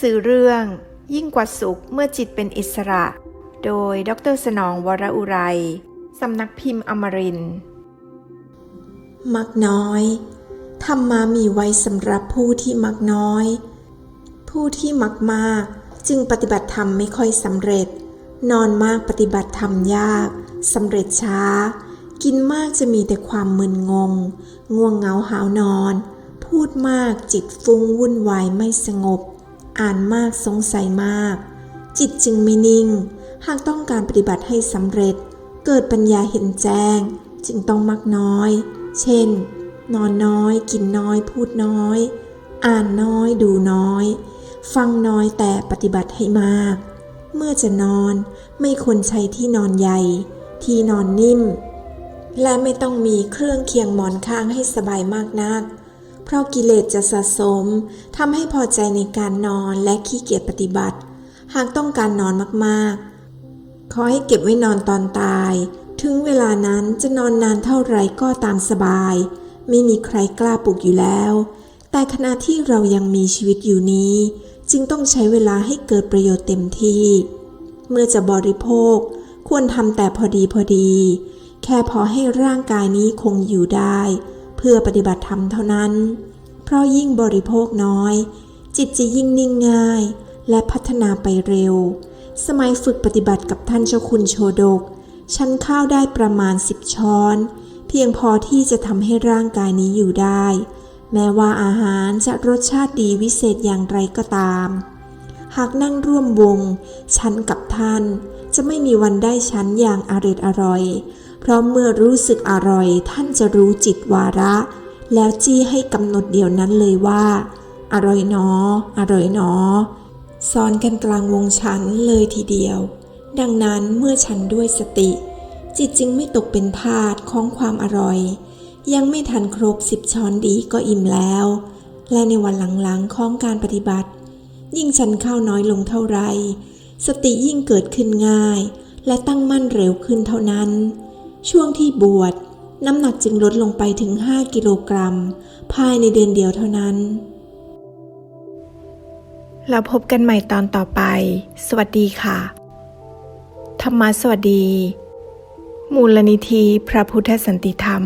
สือเรื่อง ยิ่งกว่าสุขเมื่อจิตเป็นอิสระ โดยดรสนองวรอุไรสำนักพิมพ์อมรินมักน้อยธรรมามีไว้สำหรับผู้ที่มักน้อย ผู้ที่มักมากจึงปฏิบัติธรรมไม่ค่อยสำเร็จ นอนมากปฏิบัติธรรมยากสำเร็จช้า กินมากจะมีแต่ความมึนงง ง่วงเหงาหาวนอน พูดมากจิตฟุ้งวุ่นวายไม่สงบ อ่านมากสงสัยมาก จิตจึงไม่นิ่ง หากต้องการปฏิบัติให้สำเร็จ เกิดปัญญาเห็นแจ้ง จึงต้องมักน้อย เช่น นอนน้อย กินน้อย พูดน้อย อ่านน้อย ดูน้อย ฟังน้อยแต่ปฏิบัติให้มาก เมื่อจะนอนไม่ควรใช้ที่นอนใหญ่ ที่นอนนิ่ม และไม่ต้องมีเครื่องเคียงหมอนข้างให้สบายมากนัก เพราะกิเลสจะสะสมทำให้พอใจในการนอนและขี้เกียจปฏิบัติ หากต้องการนอนมากๆ ขอให้เก็บไว้นอนตอนตาย ถึงเวลานั้นจะนอนนานเท่าไรก็ตามสบาย ไม่มีใครกล้าปลุกอยู่แล้ว แต่ขณะที่เรายังมีชีวิตอยู่นี้ จึงต้องใช้เวลาให้เกิดประโยชน์เต็มที่ เมื่อจะบริโภค ควรทำแต่พอดีพอดี แค่พอให้ร่างกายนี้คงอยู่ได้ เพื่อปฏิบัติธรรมเท่านั้น เพราะยิ่งบริโภคน้อย จิตจะยิ่งนิ่งง่าย และพัฒนาไปเร็ว สมัยฝึกปฏิบัติกับท่านเจ้าคุณโชดก ฉันข้าวได้ประมาณสิบช้อน เพียงพอที่จะทำให้ร่างกายนี้อยู่ได้ แม้ว่าอาหารจะรสชาติดีวิเศษอย่างไรก็ตาม หากนั่งร่วมวง ฉันกับท่านจะไม่มีวันได้ฉันอย่างอร็ดอร่อย เพราะเมื่อรู้สึกอร่อยท่านจะรู้จิตวาระ แล้วจี้ให้กำหนดเดียวนั้นเลยว่า อร่อยหนอ อร่อยหนอสอนกันกลางวงฉันเลยทีเดียว ดังนั้นเมื่อฉันด้วยสติ จิตจึงไม่ตกเป็นทาสของความอร่อย ยังไม่ทันครบสิบช้อนดีก็อิ่มแล้ว และในวันหลังๆของการปฏิบัติ ยิ่งฉันข้าวน้อยลงเท่าไร สติยิ่งเกิดขึ้นง่าย และตั้งมั่นเร็วขึ้นเท่านั้น ช่วงที่บวชน้ำหนักจึงลดลงไปถึง 5 กิโลกรัม ภายในเดือนเดียวเท่านั้น เราพบกันใหม่ตอนต่อไป สวัสดีค่ะ ธรรมะสวัสดี มูลนิธิพระพุทธสันติธรรม